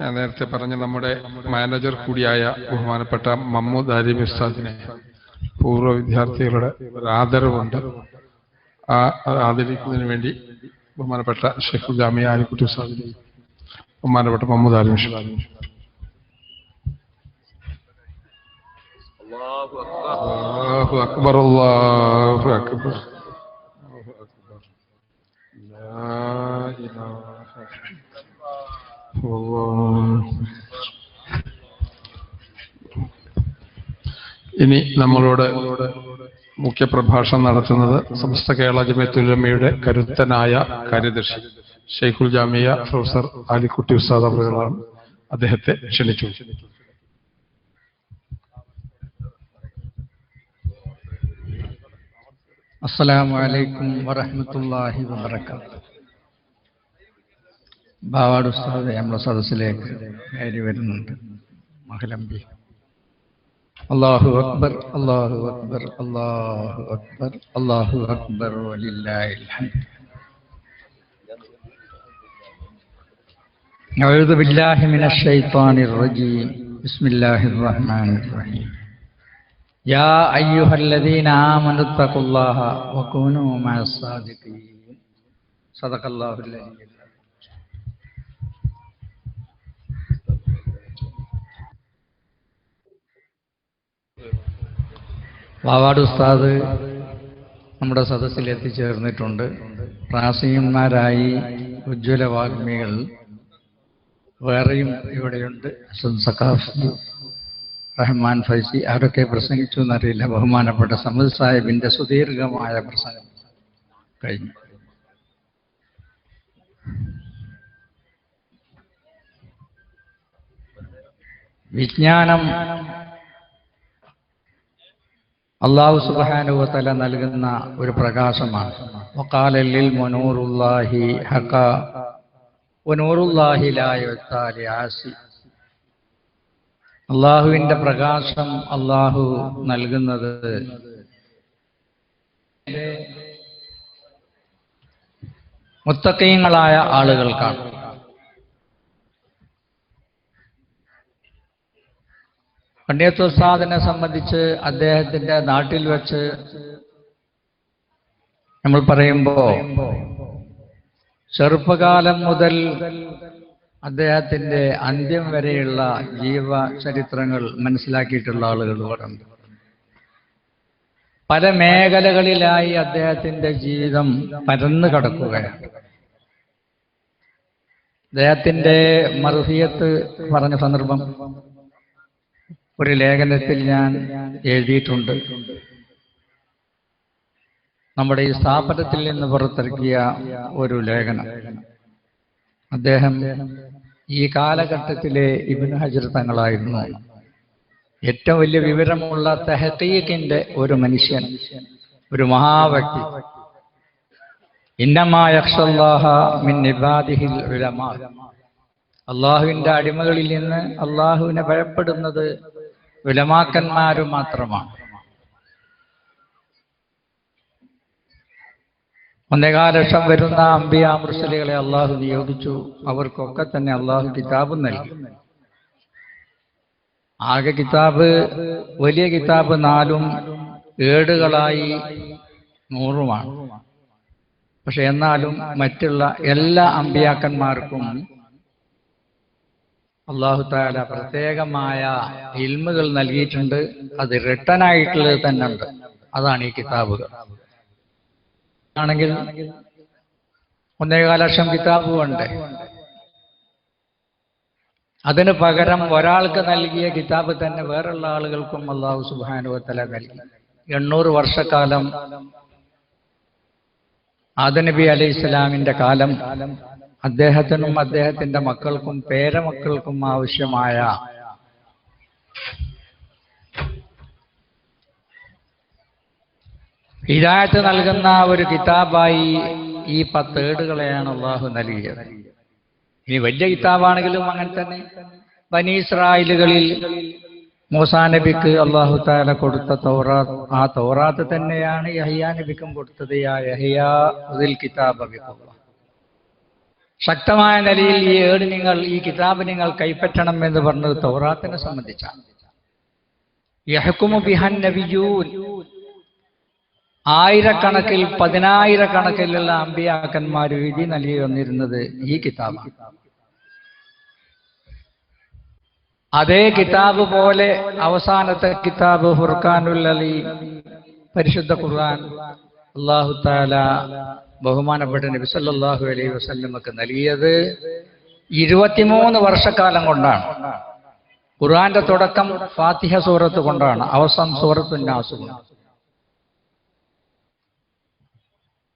ഞാൻ നേരത്തെ പറഞ്ഞ നമ്മുടെ മാനേജർ കൂടിയായ ബഹുമാനപ്പെട്ട മമ്മൂദ് അലിം ഉസ്താദിനെ പൂർവ വിദ്യാർത്ഥികളുടെ ഒരു ആദരവുണ്ട്. ആ ആദരിക്കുന്നതിന് വേണ്ടി ബഹുമാനപ്പെട്ട ഷെയ്ഖുൽ ജാമിയ ആലിക്കുട്ടി ഉസ്താദിനെ ബഹുമാനപ്പെട്ട മമ്മൂദ് ഉസ്താദ് അല്ലാഹു അക്ബർ. അക്ബർ ഇനി നമ്മളോട് മുഖ്യപ്രഭാഷണം നടത്തുന്നത് സമസ്ത കേരള ജമ്യത്തുലമ്മയുടെ കരുത്തനായ കാര്യദർശി. ഷെയ്ഖുൽ ജാമിയ പ്രൊഫസർ ആലിക്കുട്ടി ഉസ്താദ് അവറുകളാണ് അദ്ദേഹത്തെ ക്ഷണിച്ചു. അസ്സലാമു അലൈക്കും വറഹ്മത്തുള്ളാഹി വബറകാതുഹു. ബാവാട് ഉസ്താദ് നമ്മുടെ സദസ്സിലേക്ക് കയറി വരുന്നുണ്ട്. മഹലമ്പി അള്ളാഹു അക്ബർ അള്ളാഹു അക്ബർ അള്ളാഹു അക്ബർ അള്ളാഹു അക്ബർ വലില്ലാഹിൽ ഹംദ്. أعوذ بالله من الشيطان الرجيم بسم الله الرحمن الرحيم يا أيها الذين آمنوا اتقوا الله وكونوا مع الصادقين صدق الله العلي വാവാട് ഉസ്താദ് നമ്മുടെ സദസ്സിൽ എത്തിച്ചേർന്നിട്ടുണ്ട് പ്രാസീയന്മാരായി ഉജ്ജ്വല വാഗ്മികൾ വേറെയും ഇവിടെയുണ്ട് സഖാഫ് റഹ്മാൻ ഫൈസി. ആരൊക്കെ പ്രസംഗിച്ചു എന്നറിയില്ല. ബഹുമാനപ്പെട്ട സമദ് സാഹിബിന്റെ സുദീർഘമായ പ്രസംഗം കഴിഞ്ഞു. വിജ്ഞാനം അള്ളാഹു സുബാനുവത്തല നൽകുന്ന ഒരു പ്രകാശമാണ്. വക്കാലല്ലിൽ മുനൂറുല്ലാഹി ഹക്ക അള്ളാഹുവിന്റെ പ്രകാശം അള്ളാഹു നൽകുന്നത്. മുത്തക്കയങ്ങളായ ആളുകൾക്കാണ്. പണ്ഡിയത്തുസാദിനെ സംബന്ധിച്ച് അദ്ദേഹത്തിന്റെ നാട്ടിൽ വെച്ച് നമ്മൾ പറയുമ്പോ ചെറുപ്പകാലം മുതൽ അദ്ദേഹത്തിന്റെ അന്ത്യം വരെയുള്ള ജീവ ചരിത്രങ്ങൾ മനസ്സിലാക്കിയിട്ടുള്ള ആളുകൾ പല മേഖലകളിലായി അദ്ദേഹത്തിന്റെ ജീവിതം പരന്നു കടക്കുകയാണ്. അദ്ദേഹത്തിന്റെ മർഹിയത്ത് പറഞ്ഞ സന്ദർഭം ഒരു ലേഖനത്തിൽ ഞാൻ എഴുതിയിട്ടുണ്ട്. നമ്മുടെ ഈ സ്ഥാപനത്തിൽ നിന്ന് പുറത്തിറക്കിയ ഒരു ലേഖനം. അദ്ദേഹം ഈ കാലഘട്ടത്തിലെ ഇബിൻ ഹജർ തങ്ങളായിരുന്നു. ഏറ്റവും വലിയ വിവരമുള്ള തെഹത്തീഖിന്റെ ഒരു മനുഷ്യൻ ഒരു മഹാവ്യക്തി. അള്ളാഹുവിന്റെ അടിമകളിൽ നിന്ന് അള്ളാഹുവിനെ ഭയപ്പെടുന്നത് വിലമാക്കന്മാരും മാത്രമാണ്. ഒന്നേകാൽ ലക്ഷം വരുന്ന അമ്പിയ മുർസലികളെ അള്ളാഹു നിയോഗിച്ചു. അവർക്കൊക്കെ തന്നെ അള്ളാഹു കിതാബ് നൽകി. ആകെ കിതാബ് വലിയ കിതാബ് നാലും ഏടുകളായി നൂറുമാണ്. പക്ഷെ എന്നാലും മറ്റുള്ള എല്ലാ അമ്പിയാക്കന്മാർക്കും അള്ളാഹു താല പ്രത്യേകമായ ഇൽമുകൾ നൽകിയിട്ടുണ്ട്. അത് റിട്ടൺ ആയിട്ടുള്ളത് തന്നെ ഉണ്ട് അതാണ് ഈ കിതാബുകൾ. ആണെങ്കിൽ ഒന്നേകാലക്ഷം ലക്ഷം കിതാബുണ്ട് അതിന് പകരം ഒരാൾക്ക് നൽകിയ കിതാബ് തന്നെ വേറുള്ള ആളുകൾക്കും അള്ളാഹു സുബാനുവത്തല നൽകി. എണ്ണൂറ് വർഷക്കാലം ആദനബി അലൈഹി ഇസ്ലാമിന്റെ കാലം അദ്ദേഹത്തിനും അദ്ദേഹത്തിന്റെ മക്കൾക്കും പേരമക്കൾക്കും ആവശ്യമായ ഹിദായത്ത് നൽകുന്ന ഒരു കിതാബായി ഈ പത്തേടുകളെയാണ് അള്ളാഹു നൽകിയത്. ഇനി വലിയ കിതാബാണെങ്കിലും അങ്ങനെ തന്നെ. ബനീസ്രായിലുകളിൽ മൂസാ നബിക്ക് അള്ളാഹു താല കൊടുത്ത തൗറാത്ത് ആ തൗറാത്ത് തന്നെയാണ് യഹിയാ നബിക്കും കൊടുത്തത്. യാ യഹിയാ ഉദിൽ കിതാബ്. ശക്തമായ നിലയിൽ ഈ ഏട് നിങ്ങൾ ഈ കിതാബ് നിങ്ങൾ കൈപ്പറ്റണം എന്ന് പറഞ്ഞത് തൗറാത്തിനെ സംബന്ധിച്ചാണ്. യഹക്കുമു ബിഹൻ നബിയൂൻ. ആയിരക്കണക്കിൽ പതിനായിരക്കണക്കിലുള്ള അമ്പിയാക്കന്മാർ വിധി നൽകി വന്നിരുന്നത് ഈ കിതാബാണ്. അതേ കിതാബ് പോലെ അവസാനത്തെ കിതാബ് ഫുർഖാനുൽ പരിശുദ്ധ ഖുർആൻ അള്ളാഹു താല ബഹുമാനപ്പെട്ട നബി സല്ലല്ലാഹു അലൈഹി വസല്ലമക്ക് നൽകിയത് ഇരുപത്തിമൂന്ന് വർഷക്കാലം കൊണ്ടാണ്. ഖുർആന്റെ തുടക്കം ഫാത്തിഹ സൂറത്ത് കൊണ്ടാണ് അവസാനം സൂറത്തു നാസ്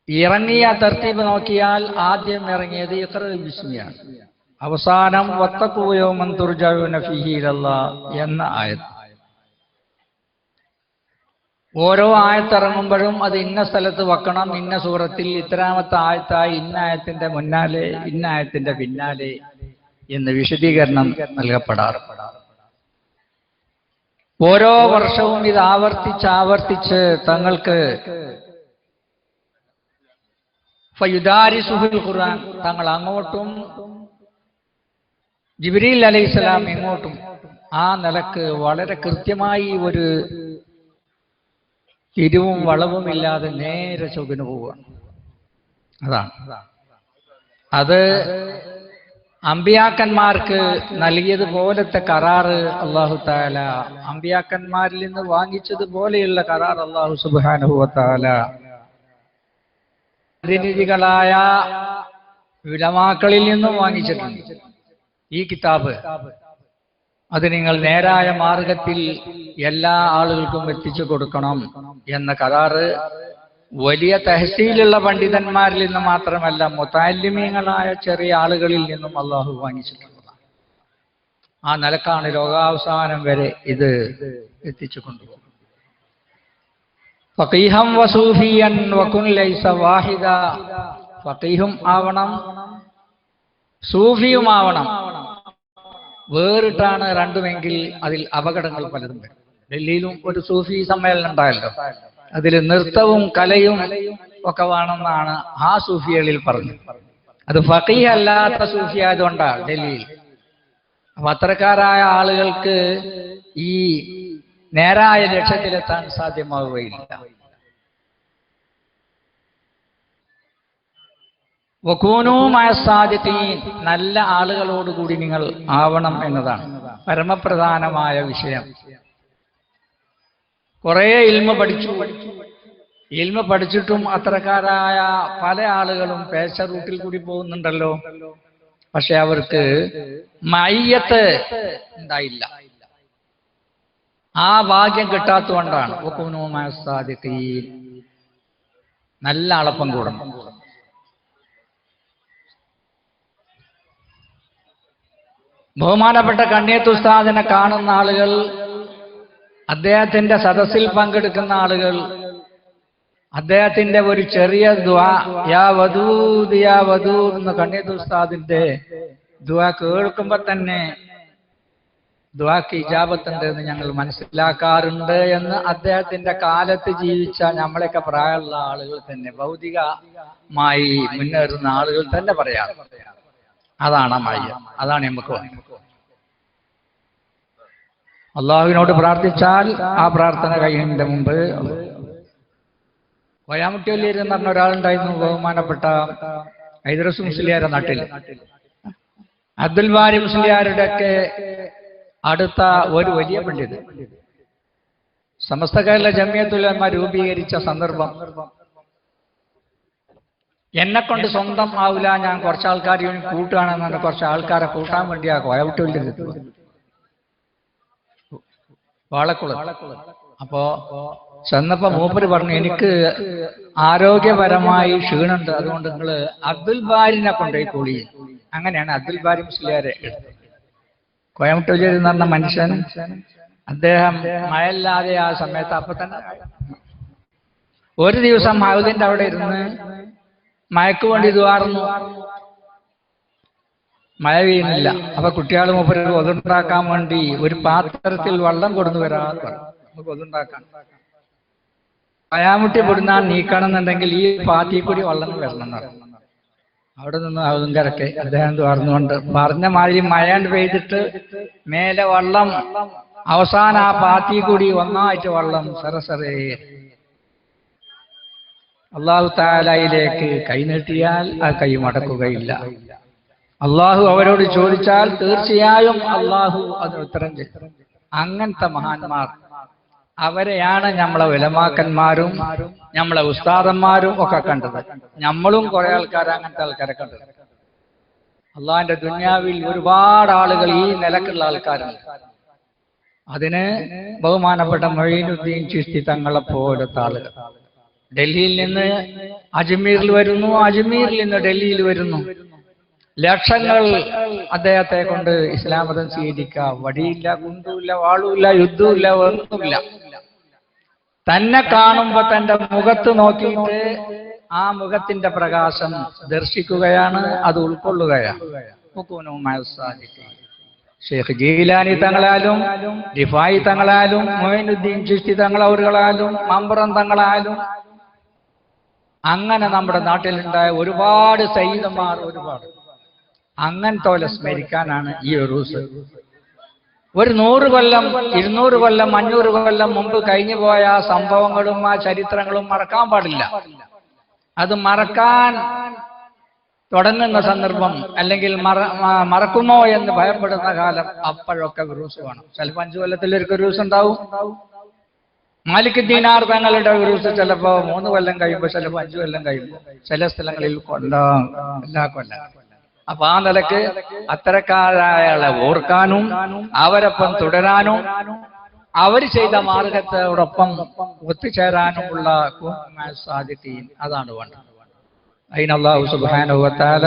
ഇറങ്ങിയ തർത്തീബ് നോക്കിയാൽ ആദ്യം ഇറങ്ങിയത് ഇത്ര ബിസ്മിയാണ്. അവസാനം വത്തക്കൂയോ തുർജാവുന ഫിഹിലല്ലാ എന്ന ആയത്ത്. ഓരോ ആയത്തിറങ്ങുമ്പോഴും അത് ഇന്ന സ്ഥലത്ത് വെക്കണം ഇന്ന സൂറത്തിൽ ഇത്രാമത്തെ ആയത്തായി ഇന്ന ആയത്തിന്റെ മുന്നാലെ ഇന്ന ആയത്തിന്റെ പിന്നാലെ എന്ന് വിശദീകരണം നൽകപ്പെടാറ് ഓരോ വർഷവും ഇത് ആവർത്തിച്ച് ആവർത്തിച്ച് തങ്ങൾക്ക് ഖുർആൻ. തങ്ങൾ അങ്ങോട്ടും ജിബ്രീൽ അലൈഹിസ്സലാം ഇങ്ങോട്ടും. ആ നിലയ്ക്ക് വളരെ കൃത്യമായി ഒരു തിരിവും വളവും ഇല്ലാതെ നേരെ ചൊവ്വന് പോവുകയാണ്. അതാണ്. അത് അമ്പിയാക്കന്മാർക്ക് നൽകിയതുപോലത്തെ കരാറ് അള്ളാഹു താല അമ്പിയാക്കന്മാരിൽ നിന്ന് വാങ്ങിച്ചതുപോലെയുള്ള കരാർ അള്ളാഹു സുബാനുഭവത്താല പ്രതിനിധികളായ വിലമാക്കളിൽ നിന്നും വാങ്ങിച്ചിട്ടുണ്ട് ഈ കിതാബ്. അത് നിങ്ങൾ നേരായ മാർഗത്തിൽ എല്ലാ ആളുകൾക്കും എത്തിച്ചു കൊടുക്കണം എന്ന കരാറ് വലിയ തഹസീലുള്ള പണ്ഡിതന്മാരിൽ നിന്ന് മാത്രമല്ല മുത്താലിമീങ്ങളായ ചെറിയ ആളുകളിൽ നിന്നും അള്ളാഹു വാങ്ങിച്ചിട്ടുള്ളതാണ്. ആ നിലക്കാണ് ലോകാവസാനം വരെ ഇത് എത്തിച്ചു കൊണ്ടുപോകുന്നത്. ഫഖീഹം വസൂഫിയൻ വകുൻ ലൈസ വാഹിദ. ഫഖീഹും ആവണം സൂഫിയുമാവണം. വേറിട്ടാണ് രണ്ടുമെങ്കിൽ അതിൽ അപകടങ്ങൾ പലതും ഡൽഹിയിലും ഒരു സൂഫി സമ്മേളനം ഉണ്ടായല്ലോ. അതിൽ നൃത്തവും കലയും ഒക്കെ വേണമെന്നാണ് ആ സൂഫികളിൽ പറഞ്ഞത്. അത് ഫഖീഹ് അല്ലാത്ത സൂഫി ആയതുകൊണ്ടാണ് ഡൽഹിയിൽ. അപ്പൊ അത്തരക്കാരായ ആളുകൾക്ക് ഈ നേരായ ലക്ഷ്യത്തിലെത്താൻ സാധ്യമാവുകയില്ല. വക്കൂനുമായ സാധ്യതീൻ നല്ല ആളുകളോടുകൂടി നിങ്ങൾ ആവണം എന്നതാണ് പരമപ്രധാനമായ വിഷയം. കുറേ ഇൽമ പഠിച്ചു. ഇൽമ പഠിച്ചിട്ടും അത്രക്കാരായ പല ആളുകളും പേശ റൂട്ടിൽ കൂടി പോകുന്നുണ്ടല്ലോ. പക്ഷെ അവർക്ക് മയ്യത്ത് ഉണ്ടായില്ല. ആ ഭാഗ്യം കിട്ടാത്തതുകൊണ്ടാണ്. നല്ല അളപ്പം കൂടണം. ബഹുമാനപ്പെട്ട കണ്ണിയത്ത് ഉസ്താദിനെ കാണുന്ന ആളുകൾ അദ്ദേഹത്തിന്റെ സദസ്സിൽ പങ്കെടുക്കുന്ന ആളുകൾ അദ്ദേഹത്തിന്റെ ഒരു ചെറിയ ദ്വാ യാ വധൂദ് എന്ന കണ്ണിയത്ത് ഉസ്താദിന്റെ ദ്വാ കേൾക്കുമ്പോ തന്നെ ദ്വാക്ക് ഇജാബത്തുണ്ട് എന്ന് ഞങ്ങൾ മനസ്സിലാക്കാറുണ്ട് എന്ന് അദ്ദേഹത്തിന്റെ കാലത്ത് ജീവിച്ച നമ്മളെയൊക്കെ പ്രായമുള്ള ആളുകൾ തന്നെ ഭൗതികമായി മുന്നേറുന്ന ആളുകൾ തന്നെ പറയാം. അതാണ് മയ്യ അതാണ് നമുക്ക് അള്ളാഹുവിനോട് പ്രാർത്ഥിച്ചാൽ ആ പ്രാർത്ഥന കഴിയുന്നതിന്റെ മുമ്പ് കൊയാമുട്ടിയല്ലൂർ എന്ന് പറഞ്ഞ ഒരാളുണ്ടായിരുന്നു ബഹുമാനപ്പെട്ട ഹൈദറസ് മുസ്ലിയാരുടെ നാട്ടിൽ. അബ്ദുൽ ബാരി മുസ്ലിയാരുടെ ഒക്കെ അടുത്ത ഒരു വലിയ പണ്ഡിതൻ സമസ്ത കേരള ജമിയത്തുലമ രൂപീകരിച്ച സന്ദർഭം. എന്നെ കൊണ്ട് സ്വന്തം ആവില്ല ഞാൻ കുറച്ച് ആൾക്കാർ കൂട്ടുകയാണെന്നാണ് കുറച്ച് ആൾക്കാരെ കൂട്ടാൻ വേണ്ടി ആ കോയവിട്ടുള്ളിൽ വാളക്കുളം. അപ്പോ ചെന്നപ്പോ മൂപ്പര് പറഞ്ഞു എനിക്ക് ആരോഗ്യപരമായി ക്ഷീണുണ്ട് അതുകൊണ്ട് നിങ്ങൾ അബ്ദുൽ ബാരിനെ കൊണ്ടുപോയി കൂടി അങ്ങനെയാണ് അബ്ദുൽ ബാരി മുസ്ലിയാരെ എടുത്തത്. കോയമ്പത്തൂരിൽ എന്ന് പറഞ്ഞ മനുഷ്യൻ അദ്ദേഹം മഴയില്ലാതെ ആ സമയത്ത് അപ്പൊ തന്നെ ഒരു ദിവസം മഹുദിന്റെ അവിടെ ഇരുന്ന് മയക്ക് വേണ്ടി ദ്വാർന്നു മഴ പെയ്യുന്നില്ല. അപ്പൊ കുട്ടികൾ മൂപ്പര് ഒതുണ്ടാക്കാൻ വേണ്ടി ഒരു പാത്രത്തിൽ വെള്ളം കൊടുന്നു പറഞ്ഞു. നമുക്ക് ഒതുണ്ടാക്കാൻ പയാമുട്ടി പൊടുന്നാൻ നീക്കണം എന്നുണ്ടെങ്കിൽ ഈ പാത്തി കൂടി വെള്ളം വരണം എന്ന് പറഞ്ഞു. അവിടെ നിന്ന് അതുങ്കരക്കെ അദ്ദേഹം പറഞ്ഞുകൊണ്ട് പറഞ്ഞ മാതിരി മഴയാണ്ട് പെയ്തിട്ട് മേലെ വള്ളം അവസാന ആ പാത്തി കൂടി ഒന്നായിട്ട് വള്ളം സരസറേ അള്ളാഹു താലയിലേക്ക് കൈനീട്ടിയാൽ ആ കൈ മടക്കുകയില്ല. അള്ളാഹു അവരോട് ചോദിച്ചാൽ തീർച്ചയായും അള്ളാഹു അതിന് ഉത്തരം അങ്ങനത്തെ മഹാന്മാർ അവരെയാണ് നമ്മളെ വിലമാക്കന്മാരും നമ്മളെ ഉസ്താദന്മാരും ഒക്കെ കണ്ടത്. നമ്മളും കുറെ ആൾക്കാർ അങ്ങനത്തെ ആൾക്കാരെ കണ്ടത്. അള്ളാഹിന്റെ ദുന്യാവിൽ ഒരുപാട് ആളുകൾ ഈ നിലക്കുള്ള ആൾക്കാരാണ്. അതിന് ബഹുമാനപ്പെട്ട മൊഴീനുദ്ദീൻ ചിസ്തി തങ്ങളെ പോലത്തെ ആളുകൾ. ഡൽഹിയിൽ നിന്ന് അജ്മീറിൽ വരുന്നു അജ്മീറിൽ നിന്ന് ഡൽഹിയിൽ വരുന്നു. ലക്ഷങ്ങൾ അദ്ദേഹത്തെ കൊണ്ട് ഇസ്ലാമതം സ്വീകരിക്കുക വടിയില്ല കുണ്ടുമില്ല വാളുമില്ല യുദ്ധമില്ല ഒന്നുമില്ല തന്നെ കാണുമ്പോ തന്റെ മുഖത്ത് നോക്കിയിട്ട് ആ മുഖത്തിന്റെ പ്രകാശം ദർശിക്കുകയാണ് അത് ഉൾക്കൊള്ളുകയാണ്. ഷെയ്ഖ് ജീലാനി തങ്ങളാലും റിഫായി തങ്ങളാലും മൊയിനുദ്ദീൻ ചിഷ്ടി തങ്ങളവറുകളാലും മമ്പുറം തങ്ങളാലും അങ്ങനെ നമ്മുടെ നാട്ടിലുണ്ടായ ഒരുപാട് സൈതന്മാർ ഒരുപാട്. അങ്ങനത്തോലെ സ്മരിക്കാനാണ് ഈ ഉറൂസ് ഒരു നൂറ് കൊല്ലം ഇരുന്നൂറ് കൊല്ലം അഞ്ഞൂറ് കൊല്ലം മുമ്പ് കഴിഞ്ഞു പോയ ആ സംഭവങ്ങളും ആ ചരിത്രങ്ങളും മറക്കാൻ പാടില്ല. അത് മറക്കാൻ തുടങ്ങുന്ന സന്ദർഭം അല്ലെങ്കിൽ മറ മറക്കുമോ എന്ന് ഭയപ്പെടുന്ന കാലം അപ്പോഴൊക്കെ ഗ്രൂസ് വേണം. ചിലപ്പോൾ അഞ്ചു കൊല്ലത്തിലൊരു ഗ്രൂസ് ഉണ്ടാവും. മാലിക് ദീനാർ തങ്ങളുടെ ഗ്രൂസ് ചിലപ്പോ മൂന്ന് കൊല്ലം കഴിയുമ്പോൾ ചിലപ്പോൾ അഞ്ചു കൊല്ലം കഴിയുമ്പോൾ ചില സ്ഥലങ്ങളിൽ കൊല്ലം എല്ലാ കൊല്ലം. അപ്പൊ ആ നിലയ്ക്ക് അത്തരക്കാരായ ഓർക്കാനും അവരൊപ്പം തുടരാനും അവർ ചെയ്ത മാർഗത്തോടൊപ്പം ഒത്തുചേരാനുമുള്ള സാധിക്കുകയും അതാണ് വേണ്ടത്. അതിനല്ലാഹു സുബാനുവത്താല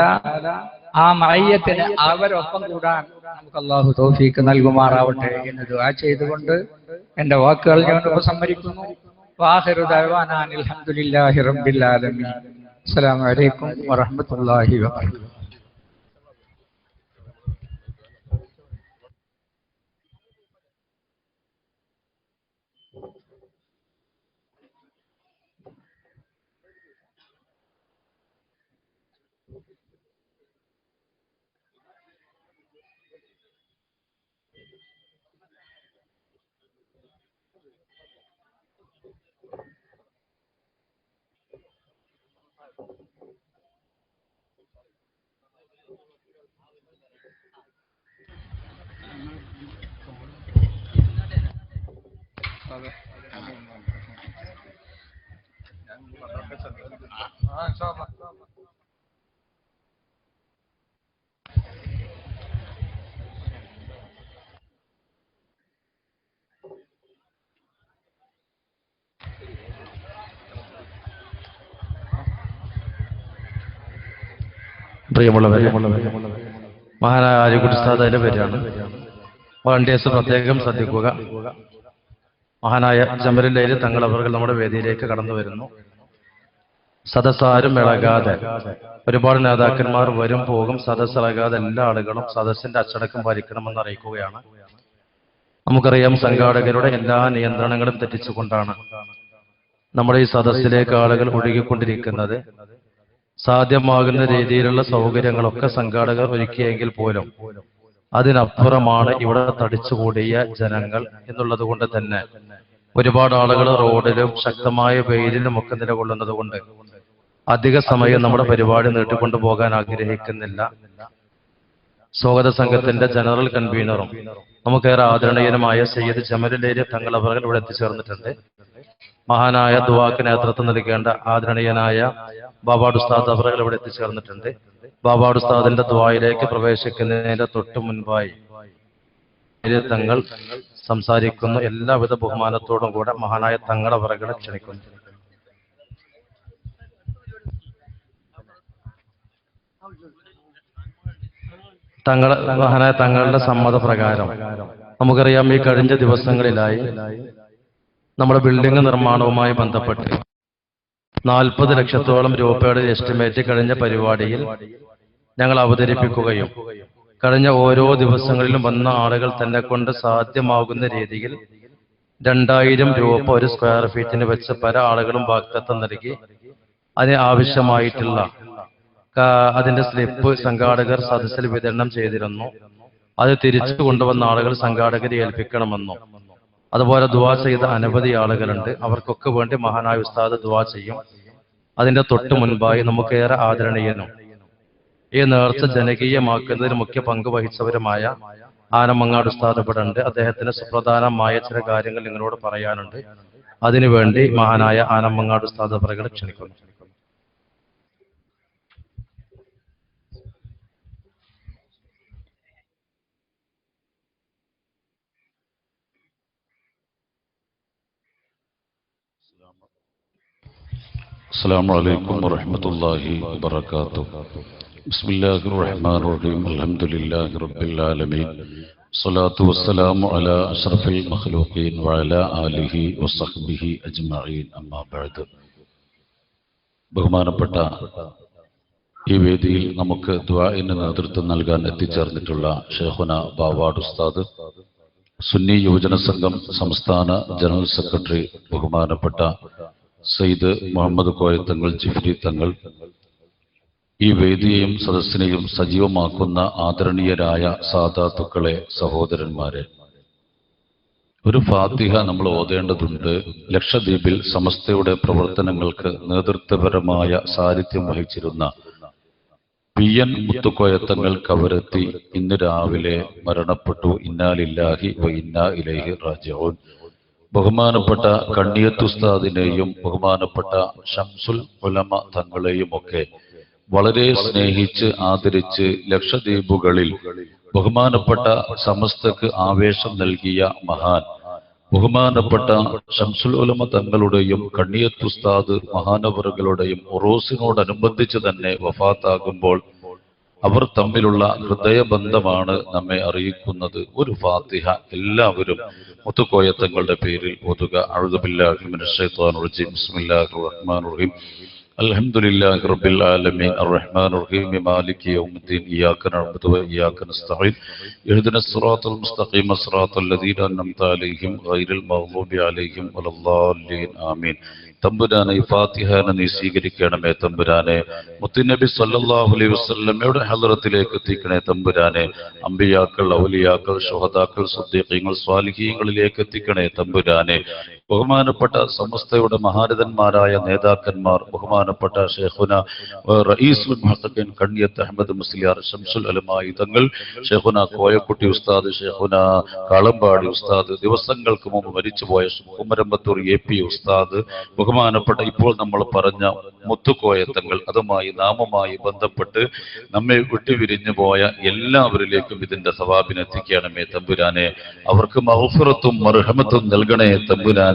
ആ മയ്യത്തിന് അവരൊപ്പം കൂടാൻ നമുക്ക് അള്ളാഹു തോഫീക്ക് നൽകുമാറാവട്ടെ എന്ന് ദുആ ചെയ്തുകൊണ്ട് എന്റെ വാക്കുകൾ ഞാൻ ഉപസംഹരിക്കുന്നു. വാഹിറു ദഅ്വാനാ അൽഹംദുലില്ലാഹി റബ്ബിൽ ആലമീൻ. അസ്സലാമു അലൈക്കും വറഹ്മത്തുള്ളാഹി വബറകാതുഹു പ്രിയമുള്ളവരെ മഹാനായ ആര്യക്കുട്ടി ഉസ്താദ് അതിന്റെ പേരാണ് വളണ്ടിയേഴ്സ് പ്രത്യേകം ശ്രദ്ധിക്കുക മഹാനായ ജമരല്ലേര് തങ്ങൾ അവർകൾ നമ്മുടെ വേദിയിലേക്ക് കടന്നു വരുന്നു. സദസ്സാരും ഇളകാതെ ഒരുപാട് നേതാക്കന്മാർ വരും പോകും. സദസ് ഇളകാതെ എല്ലാ ആളുകളും സദസ്സിന്റെ അച്ചടക്കം പാലിക്കണമെന്ന് അറിയിക്കുകയാണ്. നമുക്കറിയാം സംഘാടകരുടെ എല്ലാ നിയന്ത്രണങ്ങളും തെറ്റിച്ചുകൊണ്ടാണ് നമ്മുടെ ഈ സദസ്സിലേക്ക് ആളുകൾ ഒഴുകിക്കൊണ്ടിരിക്കുന്നത്. സാധ്യമാകുന്ന രീതിയിലുള്ള സൗകര്യങ്ങളൊക്കെ സംഘാടകർ ഒരുക്കിയെങ്കിൽ പോലും അതിനപ്പുറമാണ് ഇവിടെ തടിച്ചുകൂടിയ ജനങ്ങൾ എന്നുള്ളത് കൊണ്ട് തന്നെ. ഒരുപാട് ആളുകൾ റോഡിലും ശക്തമായ വെയിലിലും ഒക്കെ നിലകൊള്ളുന്നത് കൊണ്ട് അധിക സമയം നമ്മുടെ പരിപാടി നീട്ടിക്കൊണ്ടു പോകാൻ ആഗ്രഹിക്കുന്നില്ല. സ്വാഗത സംഘത്തിന്റെ ജനറൽ കൺവീനറും നമുക്കേറെ ആദരണീയനുമായ സയ്യിദ് തങ്ങൾ അവർ ഇവിടെ എത്തിച്ചേർന്നിട്ടുണ്ട്. മഹാനായ ദുവാക്ക് നേതൃത്വം നൽകേണ്ട ആദരണീയനായ ബാബാട് ഉസ്താദ് അവർ ഇവിടെ എത്തിച്ചേർന്നിട്ടുണ്ട് ബാബാട് ഉസ്താദിന്റെ ദ്വായിലേക്ക് പ്രവേശിക്കുന്നതിന്റെ തൊട്ടു മുൻപായി തങ്ങൾ സംസാരിക്കുന്നു. എല്ലാവിധ ബഹുമാനത്തോടും കൂടെ മഹാനായ തങ്ങളവറകളെ ക്ഷണിക്കുന്നു. തങ്ങൾ മഹാനായ തങ്ങളുടെ സമ്മതപ്രകാരം നമുക്കറിയാം ഈ കഴിഞ്ഞ ദിവസങ്ങളിലായി നമ്മുടെ ബിൽഡിംഗ് നിർമ്മാണവുമായി ബന്ധപ്പെട്ട് നാൽപ്പത് ലക്ഷത്തോളം രൂപയുടെ എസ്റ്റിമേറ്റ് കഴിഞ്ഞ പരിപാടിയിൽ ഞങ്ങൾ അവതരിപ്പിക്കുകയും കഴിഞ്ഞ ഓരോ ദിവസങ്ങളിലും വന്ന ആളുകൾ തന്നെ കൊണ്ട് സാധ്യമാകുന്ന രീതിയിൽ രണ്ടായിരം രൂപ ഒരു സ്ക്വയർ ഫീറ്റിന് വെച്ച് പല ആളുകളും വാക്തത്വം നൽകി അതിന് ആവശ്യമായിട്ടുള്ള അതിന്റെ സ്ലിപ്പ് സംഘാടകർ സദസ്സിൽ വിതരണം ചെയ്തിരുന്നു. അത് തിരിച്ചു കൊണ്ടുവന്ന ആളുകൾ സംഘാടകരെ ഏൽപ്പിക്കണമെന്നും. അതുപോലെ ദുവാ ചെയ്ത അനവധി ആളുകളുണ്ട്. അവർക്കൊക്കെ വേണ്ടി മഹാനായ ഉസ്താദ് ദുവാ ചെയ്യും. അതിന്റെ തൊട്ട് മുൻപായി നമുക്കേറെ ആദരണീയനും ഈ നേർച്ച ജനകീയമാക്കുന്നതിന് മുഖ്യ പങ്ക് വഹിച്ചവരുമായ ആനമങ്ങാട് ഉസ്താദ് ഇവിടെ ഉണ്ട്. അദ്ദേഹത്തിന് സുപ്രധാനമായ ചില കാര്യങ്ങൾ നിങ്ങളോട് പറയാനുണ്ട്. അതിനുവേണ്ടി മഹാനായ ആനമങ്ങാട് ഉസ്താദ് അവരെ ക്ഷണിക്കുന്നു. السلام عليكم ورحمة الله وبركاته بسم الله الرحمن الرحيم الحمد لله رب العالمين الصلاة والسلام على أشرف المخلوقين وعلى آله وصحبه أجمعين أما بعد ബഹുമാനപ്പെട്ട ഈ വേദിയിൽ നമുക്ക് ദ്വാഇന് നേതൃത്വം നൽകാൻ എത്തിച്ചേർന്നിട്ടുള്ള ഷെയ്ഖുന ബാവാഡ് ഉസ്താദ് സുന്നി യുവജന സംഘം സംസ്ഥാന ജനറൽ സെക്രട്ടറി ബഹുമാനപ്പെട്ട സയ്യിദ് മുഹമ്മദ് കോയത്തങ്ങൾ ജിഫ്രി തങ്ങൾ. ഈ വേദിയെയും സദസ്സിനെയും സജീവമാക്കുന്ന ആദരണീയരായ സാധാത്തുക്കളെ സഹോദരന്മാരെ ഒരു ഫാത്തിഹ നമ്മൾ ഓതേണ്ടതുണ്ട്. ലക്ഷദ്വീപിൽ സമസ്തയുടെ പ്രവർത്തനങ്ങൾക്ക് നേതൃത്വപരമായ സാന്നിധ്യം വഹിച്ചിരുന്ന പി എൻ മുത്തുക്കോയത്തങ്ങൾ കവരത്തി ഇന്ന് രാവിലെ മരണപ്പെട്ടു. ഇന്നാലില്ലാഹി വ ഇന്നാ ഇലൈഹി റാജിഊൻ. ബഹുമാനപ്പെട്ട കണ്ണിയത്തുസ്താദിനെയും ബഹുമാനപ്പെട്ട ഷംസുൽ ഉലമ തങ്ങളെയും ഒക്കെ വളരെ സ്നേഹിച്ച് ആദരിച്ച് ലക്ഷദ്വീപുകളിൽ ബഹുമാനപ്പെട്ട സമസ്തക്ക് ആവേശം നൽകിയ മഹാൻ ബഹുമാനപ്പെട്ട ഷംസുൽ ഉലമ തങ്ങളുടെയും കണ്ണിയത്തുസ്താദ് മഹാനവറുകളുടെയും ഒറോസിനോടനുബന്ധിച്ച് തന്നെ വഫാത്താകുമ്പോൾ അവർ തമ്മിലുള്ള ഹൃദയബന്ധമാണ് നമ്മെ അറിയിക്കുന്നത് ഒരു ഫാത്തിഹ എല്ലാവരും മുത്തുക്കോയത്തങ്ങളുടെ പേരിൽ ഒതുക അഴുതബില്ലാഹിമിൻ ബിസ്മില്ലാഹിർ റഹ്മാനിർ റഹീം الحمد لله رب العالمين الرحمن الرحيم مالك يوم الدين إياك نعبد وإياك نستعين اهدنا الصراط المستقيم صراط الذين أنعمت عليهم غير المغضوب عليهم ولا الضالين آمين തമ്പുരാനെ ഈ ഫാത്തിഹാനെ നീ സ്വീകരിക്കണമേ തമ്പുരാനെ. മുത്തുനബി സല്ലാഹു അലൈഹി വസല്ലമയുടെ ഹലറത്തിലേക്ക് എത്തിക്കണേ തമ്പുരാനെ? അമ്പിയാക്കൾ ഔലിയാക്കൾ ഷുഹദാക്കൾ സുദ്ദീഖീങ്ങൾ സ്വാലിഹീങ്ങളിലേക്ക് എത്തിക്കണേ തമ്പുരാനെ. ബഹുമാനപ്പെട്ട സമസ്തയുടെ മഹാരഥന്മാരായ നേതാക്കന്മാർ ബഹുമാനപ്പെട്ട ഷെഹുന റഈസുൽ മുഹത്തഖീൻ കണ്ണിയത്ത് അഹമ്മദ് മുസ്ലിയാർ ഷംസുൽ അലമായി തങ്ങൾ ഷെഹുന കോയക്കുട്ടി ഉസ്താദ് ഷെഹുന കളമ്പാടി ഉസ്താദ് ദിവസങ്ങൾക്ക് മുമ്പ് മരിച്ചുപോയ കുമരമ്പത്തൂർ എ പി ഉസ്താദ് ബഹുമാനപ്പെട്ട ഇപ്പോൾ നമ്മൾ പറഞ്ഞ മുത്തുക്കോയത്തങ്ങൾ അതുമായി നാമമായി ബന്ധപ്പെട്ട് നമ്മെ വിട്ടുപിരിഞ്ഞു പോയ എല്ലാവരിലേക്കും ഇതിന്റെ സവാബിനെത്തിക്കണമേ തമ്പുരാനെ. അവർക്ക് മഹഫുറത്തും മർഹമത്തും നൽകണേ തമ്പുരാനെ.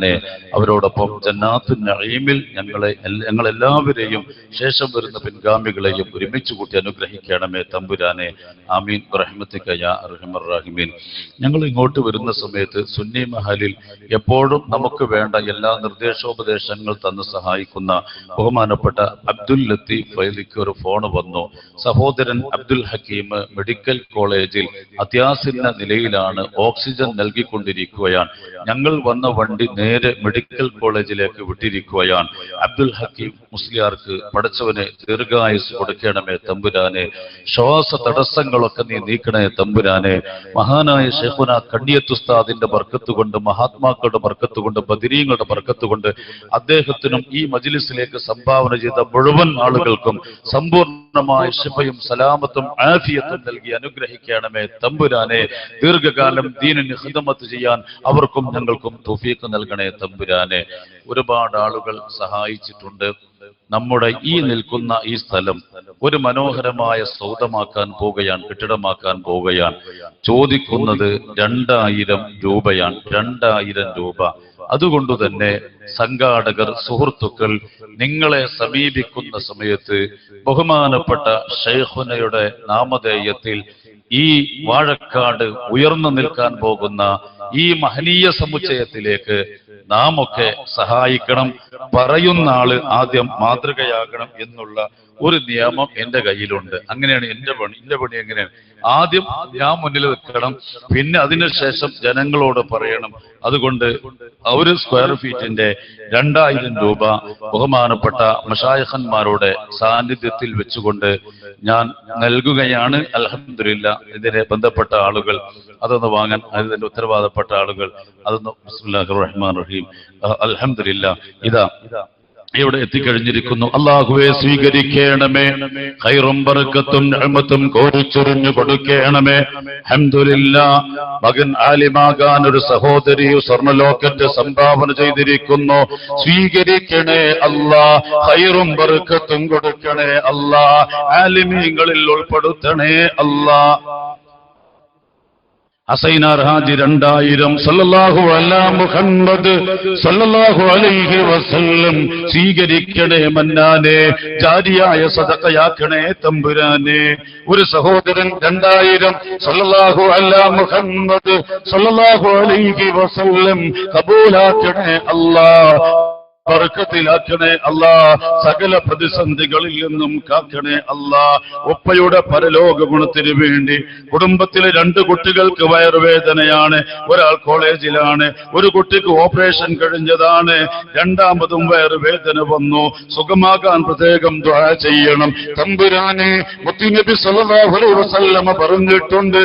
അവരോടൊപ്പം ജന്നാത്തു നഈമിൽ ഞങ്ങളെ ഞങ്ങളെല്ലാവരെയും ശേഷം വരുന്ന പിൻഗാമികളെയും ഒരുമിച്ച് കൂട്ടി അനുഗ്രഹിക്കണമേ തമ്പുരാനെ. ആമീൻ. റഹ്മത്തിക്ക യാ ഞങ്ങൾ ഇങ്ങോട്ട് വരുന്ന സമയത്ത് സുന്നി മഹലിൽ എപ്പോഴും നമുക്ക് വേണ്ട എല്ലാ നിർദ്ദേശോപദേശങ്ങൾ തന്ന് സഹായിക്കുന്ന ബഹുമാനപ്പെട്ട അബ്ദുൽ ലത്തീഫ് ഫൈലിക്ക് ഒരു ഫോൺ വന്നു. സഹോദരൻ അബ്ദുൽ ഹക്കീം മെഡിക്കൽ കോളേജിൽ അത്യാസന്ന നിലയിലാണ് ഓക്സിജൻ നൽകിക്കൊണ്ടിരിക്കുകയാണ്. ഞങ്ങൾ വന്ന വണ്ടി നേരെ മെഡിക്കൽ കോളേജിലേക്ക് വിട്ടിരിക്കുകയാണ്. അബ്ദുൽ ഹക്കീം മുസ്ലിയാർക്ക് പടച്ചവനെ ദീർഘായുസ് കൊടുക്കണമേ തമ്പുരാനെ. ശ്വാസ തടസ്സങ്ങളൊക്കെ നീ നീക്കണേ തമ്പുരാനെ. മഹാനായ ഷെഹുന കണ്ണിയത്തുസ്താദിന്റെ ബർക്കത്ത് കൊണ്ട് മഹാത്മാക്കളുടെ ബർക്കത്ത് കൊണ്ട് ബദിരീങ്ങളുടെ ബർക്കത്ത് കൊണ്ട് അദ്ദേഹത്തിനും ഈ മജിലിസിലേക്ക് സംഭാവന ചെയ്ത മുഴുവൻ ആളുകൾക്കും സമ്പൂർണമായ ശിഫയും സലാമത്തും ആഫിയത്തും നൽകി അനുഗ്രഹിക്കണമേ തമ്പുരാനെ. ദീർഘകാലം ദീനിന് ഹിതമത്ത് ചെയ്യാൻ അവർക്കും ഞങ്ങൾക്കും തുഫീക്ക് നൽകണേ തമ്പുരാനെ ഒരുപാട് ആളുകൾ സഹായിച്ചിട്ടുണ്ട്. നമ്മുടെ ഈ നിൽക്കുന്ന ഈ സ്ഥലം ഒരു മനോഹരമായ സൗദമാക്കാൻ പോവുകയാണ് കെട്ടിടമാക്കാൻ പോവുകയാണ്. ചോദിക്കുന്നത് രണ്ടായിരം രൂപയാണ് രണ്ടായിരം രൂപ. അതുകൊണ്ട് തന്നെ സംഘാടകർ സുഹൃത്തുക്കൾ നിങ്ങളെ സമീപിക്കുന്ന സമയത്ത് ബഹുമാനപ്പെട്ട ഷെയ്ഖുനയുടെ നാമധേയത്തിൽ ഈ വാഴക്കാട് ഉയർന്നു നിൽക്കാൻ പോകുന്ന ഈ മഹനീയ സമുച്ചയത്തിലേക്ക് നാം ഒക്കെ സഹായിക്കണം പറയുന്ന ആൾ ആദ്യം മാതൃകയാകണം എന്നുള്ള ഒരു നിയമം എന്റെ കയ്യിലുണ്ട്. അങ്ങനെയാണ് എന്റെ പണി. എന്റെ പണി എങ്ങനെയാണ്? ആദ്യം ഞാൻ മുന്നിൽ വെക്കണം പിന്നെ അതിനുശേഷം ജനങ്ങളോട് പറയണം. അതുകൊണ്ട് ഒരു സ്ക്വയർ ഫീറ്റിന്റെ രണ്ടായിരം രൂപ ബഹുമാനപ്പെട്ട മഷായഹന്മാരുടെ സാന്നിധ്യത്തിൽ വെച്ചുകൊണ്ട് ഞാൻ നൽകുകയാണ്. അലഹമില്ല ഇതിനെ ബന്ധപ്പെട്ട ആളുകൾ അതൊന്ന് വാങ്ങാൻ അതിന്റെ ഉത്തരവാദപ്പെട്ട ആളുകൾ അതൊന്ന് റഹ്മാൻ റഹീം. അലഹമില്ല ഇതാ. ഇവിടെ എത്തിക്കഴിഞ്ഞിരിക്കുന്നു. അള്ളാഹുവെ സ്വീകരിക്കണമേ. ഖൈറും ബർക്കത്തും നിഅമത്തും കോരിച്ചൊരിഞ്ഞു കൊടുക്കണമേ. ഹംദുലില്ല മകൻ ആലിമാകാൻ ഒരു സഹോദരി സ്വർണ സംഭാവന ചെയ്തിരിക്കുന്നു. സ്വീകരിക്കണേ അല്ലാ ഖൈറും ബർക്കത്തും കൊടുക്കണേ അല്ലാ ആലിമീങ്ങളിൽ ഉൾപ്പെടുത്തണേ അല്ലാ അസൈനാർ ഹാജി രണ്ടായിരം സല്ലല്ലാഹു അലാ മുഹമ്മദ് സല്ലല്ലാഹു അലൈഹി വസല്ലം സ്വീകരിക്കണേ മന്നാനെ ജാരിയായ സദക്കയാക്കണേ തമ്പുരാനെ. ഒരു സഹോദരൻ രണ്ടായിരം സല്ലല്ലാഹു അലാ മുഹമ്മദ് സല്ലല്ലാഹു അലൈഹി വസല്ലം കബൂലാക്കണേ അല്ലാ ബർക്കത്തിലാക്കണേ അല്ല സകല പ്രതിസന്ധികളിൽ നിന്നും കാക്കണേ അല്ല ഒപ്പയുടെ പരലോക ഗുണത്തിന് വേണ്ടി കുടുംബത്തിലെ രണ്ട് കുട്ടികൾക്ക് വയറുവേദനയാണ് ഒരാൾ കോളേജിലാണ് ഒരു കുട്ടിക്ക് ഓപ്പറേഷൻ കഴിഞ്ഞതാണ് രണ്ടാമതും വയറുവേദന വന്നു. സുഖമാകാൻ പ്രത്യേകം ചെയ്യണം. തമ്പുരാനെ പറഞ്ഞിട്ടുണ്ട്